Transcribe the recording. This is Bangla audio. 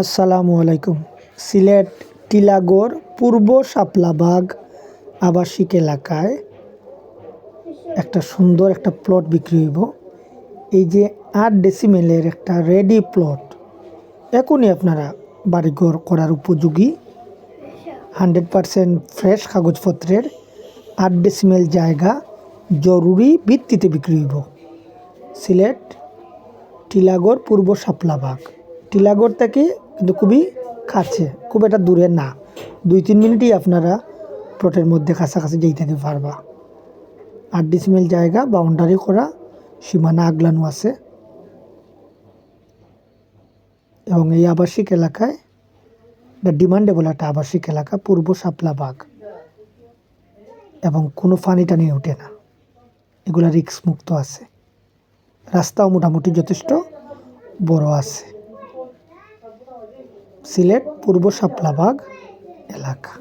আসসালামু আলাইকুম। সিলেট, টিলাগড়, পূর্ব শাপলাবাগ আবাসিক এলাকায় একটা সুন্দর একটা প্লট বিক্রি হইব। এই যে আট ডেসিমেলের একটা রেডি প্লট এখনই আপনারা বাড়িঘর করার উপযোগী। হান্ড্রেড পারসেন্ট ফ্রেশ কাগজপত্রের আট ডেসিমেল জায়গা জরুরি ভিত্তিতে বিক্রি হইব। সিলেট, টিলাগড়, পূর্ব শাপলাবাগ। টিলাগড় থেকে কিন্তু খুবই কাছে, খুব একটা দূরে না। দুই তিন মিনিটই আপনারা প্লটের মধ্যে কাছাকাছি যেই যেতে পারবা। আট ডিসিমেল জায়গা বাউন্ডারি করা, সীমানা আগলানো আছে। এবং এই আবাসিক এলাকায় এটা ডিমান্ডেবল একটা আবাসিক এলাকা, পূর্ব শাপলাবাগ এবং কোনো ফানি টানি ওঠে না। এগুলা রিক্স মুক্ত আছে। রাস্তাও মোটামুটি যথেষ্ট বড় আছে। সিলেট পূর্ব শাপলাবাগ এলাকা।